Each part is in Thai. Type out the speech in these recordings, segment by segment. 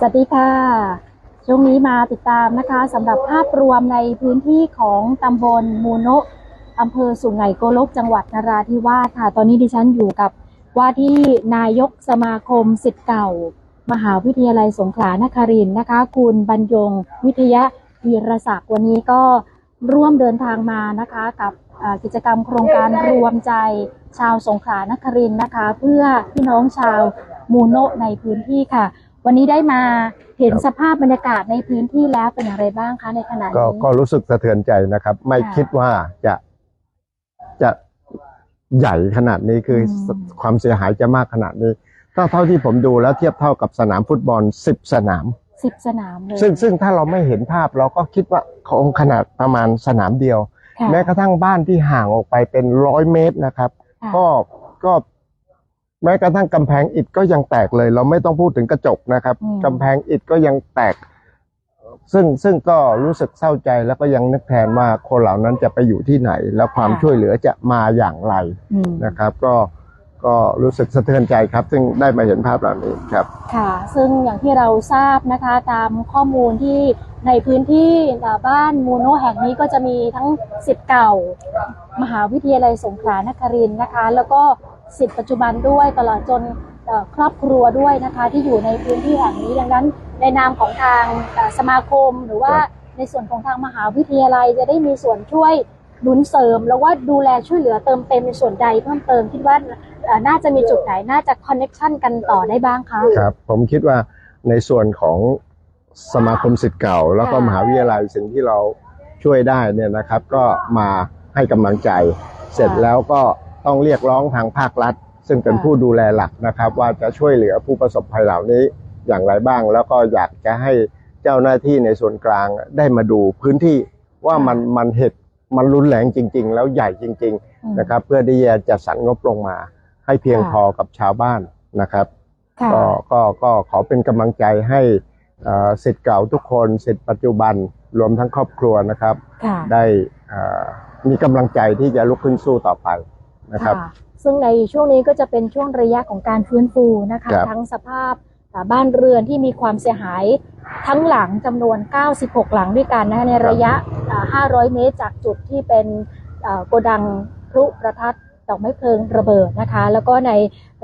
สวัสดีค่ะ ช่วงนี้มาติดตามนะคะสำหรับภาพรวมในพื้นที่ของตำบลมูโนะอำเภอสุไหงโกลกจังหวัดนราธิวาสค่ะ ตอนนี้ดิฉันอยู่กับว่าที่นายกสมาคมสิทธิ์เก่า มหาวิทยาลัยสงขลานครินทร์นะคะ คุณบรรยง วิทยาวีรศักดิ์วันนี้ก็ร่วมเดินทางมานะคะกับกิจกรรมโครงการรวมใจชาวสงขลานครินทร์นะคะ เพื่อพี่น้องชาวมูโนะในพื้นที่ค่ะ วันนี้ได้มาเห็นครับสภาพบรรยากาศในพื้นที่แล้วเป็นอย่างไรบ้างคะในขณะก็นี้ ก็รู้สึกสะเทือนใจนะครับ ไม่ค่ะคิดว่าจะจะใหญ่ขนาดนี้คืออม ความเสียหายจะมากขนาดนี้ ถ้าเท่าที่ผมดูแล้วเทียบเท่ากับสนามฟุตบอลสิบสนาม สิบสนามเลยซึ่งซึ่งถ้าเราไม่เห็นภาพเราก็คิดว่าคงขนาดประมาณสนามเดียว ค่ะแม้กระทั่งบ้านที่ห่างออกไปเป็นร้อยเมตรนะครับ ค่ะก็ก็ แม้กระทั่งกำแพงอิฐก็ยังแตกเลย เราไม่ต้องพูดถึงกระจกนะครับอืม กำแพงอิฐก็ยังแตก ซึ่งซึ่งก็รู้สึกเศร้าใจแล้วก็ยังนึกแทนว่าคนเหล่านั้นจะไปอยู่ที่ไหน แล้วความช่วยเหลือจะมาอย่างไรอืมนะครับ ก็ก็รู้สึกสะเทือนใจครับ ซึ่งได้มาเห็นภาพเหล่านี้ครับ ค่ะ ซึ่งอย่างที่เราทราบนะคะ ตามข้อมูลที่ในพื้นที่บ้านมูโนะแห่งนี้ก็จะมีทั้งสิทธิ์เก่า มหาวิทยาลัยสงขลานครินทร์นะคะ แล้วก็ สิทธิ์ปัจจุบันด้วยตลอดจนเอ่อครอบครัวด้วยนะคะที่อยู่ในพื้นที่แห่งนี้ดังนั้น ในนามของทางเอ่อสมาคม หรือว่าครับในส่วนของทางมหาวิทยาลัยจะได้มีส่วนช่วยหนุนเสริม แล้วว่าดูแลช่วยเหลือเติมเต็มในส่วนใดเพิ่มเติมคิดว่าเอ่อน่าจะมีจุดไหนน่าจะคอนเน็ชันกันต่อได้บ้างคะครับผมคิดว่าในส่วนของสมาคมสิทธิ์เก่า แล้วก็ค่ะมหาวิทยาลัยสิ่งที่เราช่วยได้เนี่ยนะครับ ก็มาให้กำลังใจเสร็จแล้วก็ ต้องเรียกร้องทางภาครัฐ ซึ่งเป็นผู้ดูแลหลักนะครับ ว่าจะช่วยเหลือผู้ประสบภัยเหล่านี้อย่างไรบ้าง แล้วก็อยากจะให้เจ้าหน้าที่ในส่วนกลางได้มาดูพื้นที่ว่ามันมันเหตุมันรุนแรงจริง ๆ แล้วใหญ่จริงอืมๆนะครับ เพื่อที่จะจัดสรรงบลงมา ให้เพียงค่ะพอกับชาวบ้านนะครับค่ะก็ก็ก็ขอเป็นกำลังใจให้เอ่อสิทธิ์เก่าทุกคนสิทธิ์ปัจจุบันรวมทั้งครอบครัวนะครับค่ะได้เอ่อมีกำลังใจที่จะลุกขึ้นสู้ต่อไป นะครับค่ะซึ่งในช่วงนี้ก็จะเป็นช่วงระยะของการฟื้นฟูนะคะ ครับ ทั้งสภาพอ่าบ้านเรือนที่มีความเสียหายทั้งหลังจำนวน 96 หลังด้วยกันนะคะในระยะอ่า500 เมตรจากจุดที่เป็นอ่าโกดังพลุประทัดดอกไม้เพลิงระเบิดนะคะ แล้วก็ใน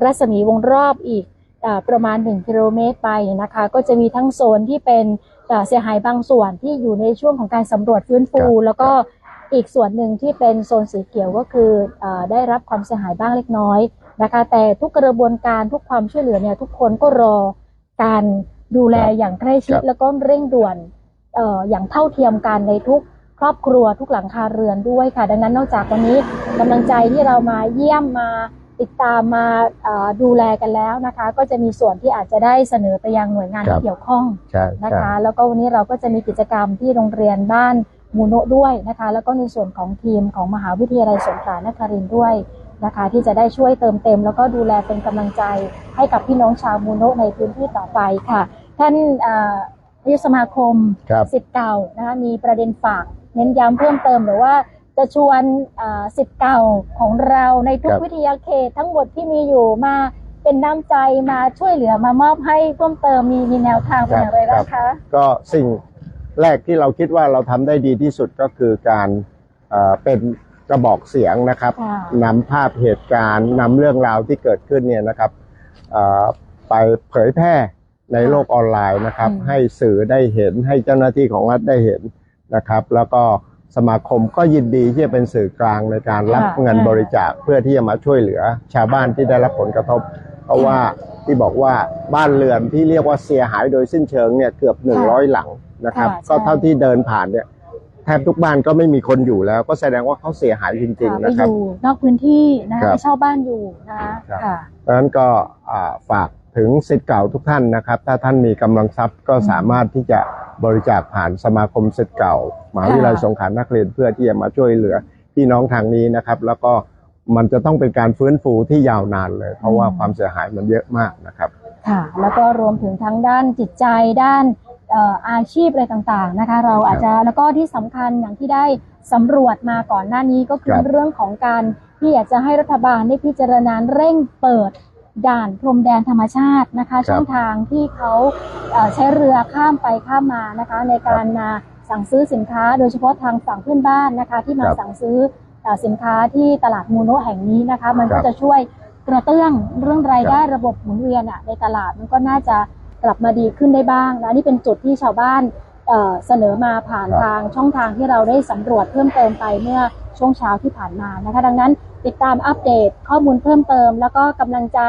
รัศมีวงรอบอีกอาประมาณ 1 กิโลเมตรไปนะคะ ก็จะมีทั้งโซนที่เป็นอ่าเสียหายบางส่วนที่อยู่ในช่วงของการสำรวจฟื้นฟู ครับ แล้วก็ อีกส่วนหนึ่งที่เป็นโซนสีเขียวก็คืออาได้รับความเสียหายบ้างเล็กน้อยนะคะ แต่ทุกกระบวนการทุกความช่วยเหลือเนี่ยทุกคนก็รอการดูแลครับอย่างใกล้ชิดครับแล้วก็เร่งด่วนเอ่ออย่างเท่าเทียมกันในทุกครอบครัวทุกหลังคาเรือนด้วยค่ะ ดังนั้นนอกจากวันนี้กำลังใจที่เรามาเยี่ยมมาติดตามมาเอ่อดูแลกันแล้วนะคะ ก็จะมีส่วนที่อาจจะได้เสนอไปยังหน่วยงานครัที่บเกี่ยวข้องใช่นะใช่คะ แล้วก็วันนี้เราก็จะมีกิจกรรมที่โรงเรียนบ้าน มูโนะด้วยนะคะ แล้วก็ในส่วนของทีมของมหาวิทยาลัยสงขลานครินทร์ด้วยนะคะ ที่จะได้ช่วยเติมเต็ม แล้วก็ดูแลเป็นกำลังใจให้กับพี่น้องชาวมูโนะในพื้นที่ต่อไปค่ะ ท่านเอ่อนายกสมาคมครับสิทธิ์เก่านะคะมีประเด็นฝากเน้นย้ำเพิ่มเติมหรือว่าจะชวนเอ่อสิทธิ์เก่าของเราในทุกครับวิทยาเขตทั้งหมดที่มีอยู่มาเป็นน้ำใจมาช่วยเหลือมามอบให้เพิ่มเติมมีมีแนวทางเป็นอย่างไรบ้างคะก็สิ่ง แรกที่เราคิดว่าเราทำได้ดีที่สุดก็คือการเอ่อเป็นกระบอกเสียงนะครับค่ะ นำภาพเหตุการณ์นำเรื่องราวที่เกิดขึ้นเนี่ยนะครับเอ่อไปเผยแพร่ในโลกออนไลน์นะครับ อืม ให้สื่อได้เห็นให้เจ้าหน้าที่ของรัฐได้เห็นนะครับ แล้วก็สมาคมก็ยินดีที่จะเป็นสื่อกลางในการรับค่ะเงินบริจาคเพื่อที่จะมาช่วยเหลือชาวบ้านที่ได้รับผลกระทบ เพราะว่าที่บอกว่าบ้านเรือนที่เรียกว่าเสียหายโดยสิ้นเชิงเนี่ยเกือบ 100 หลัง นะครับ ค่ะใช่ก็เท่าที่เดินผ่านเนี่ยแทบทุกบ้านก็ไม่มีคนอยู่แล้ว ก็แสดงว่าเขาเสียหายจริงค่ะๆไปนะอครับ ยู่นอกพื้นที่นะครัคะบไปเช่าบ้านอยู่นะคะครับ ค่ะ เพราะฉะนั้นก็อ่าฝากถึงสิทธิ์เก่าทุกท่านนะครับ ถ้าท่านมีกำลังทรัพย์ก็อืมสามารถที่จะบริจาคผ่านสมาคมสิทธิ์เก่ามหาวิทยาลัยค่ะสงขลานักเรียนเพื่อที่จะมาช่วยเหลือพี่น้องทางนี้นะครับ แล้วก็มันจะต้องเป็นการฟื้นฟูที่ยาวนานเลย เพราะว่าความเสียหายมันเยอะมากนะครับ ค่ะ แล้วก็รวมถึงทั้งด้านจิตใจด้านเอ่ออาชีพอะไรต่างๆนะคะ เราอาจจะแล้วก็ที่สำคัญอย่างที่ได้สำรวจมาก่อนหน้านี้ก็คือครับเรื่องของการที่อยากจะให้รัฐบาลได้พิจารณาเร่งเปิดด่านพรมแดนธรรมชาตินะคะ ช่องทางที่เขาเอ่อใช้เรือข้ามไปข้ามมานะคะ ในการมาสั่งซื้อสินค้า โดยเฉพาะทางฝั่งเพื่อนบ้านนะคะ ที่มาครับสั่งซื้อเอ่อสินค้าที่ตลาดมูโนะแห่งนี้นะคะ มันครัก็บจะช่วยกระเตื้องเรื่องรายได้ระบบหมุนเวียนอะในตลาดมันก็น่าจะ กลับมาดีขึ้นได้บ้างนะอันนี่เป็นจุดที่ชาวบ้านเอ่อเสนอมาผ่านครับทางช่องทางที่เราได้สำรวจเพิ่มเติมไปเมื่อช่วงเช้าที่ผ่านมานะคะ ดังนั้นติดตามอัปเดตข้อมูลเพิ่มเติม แล้วก็กำลังใจ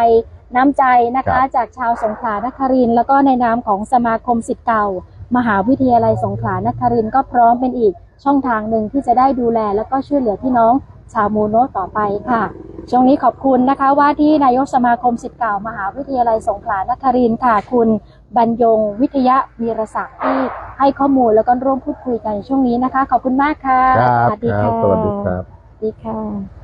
น้ำใจนะคะจากชาวสงขลานครินทร์แล้วก็ในนามของสมาคมสิทธิ์เก่า มหาวิทยาลัยสงขลานครินทร์ก็พร้อมเป็นอีกช่องทางหนึ่งที่จะได้ดูแล แล้วก็ช่วยเหลือพี่น้องชาวมูโนะต่อไปค่ะ ช่วงนี้ขอบคุณนะคะว่าที่นายกสมาคมสิทธิ์เก่ามหาวิทยาลัยสงขลานครินทร์ค่ะคุณบรรยงวิทยาวีรศักดิ์ที่ให้ข้อมูลแล้วก็ร่วมพูดคุยกันในช่วงนี้นะคะ ขอบคุณมากค่ะครับสวัสดีครัค่ะบสวัสดีครับสวัสดีค่ะ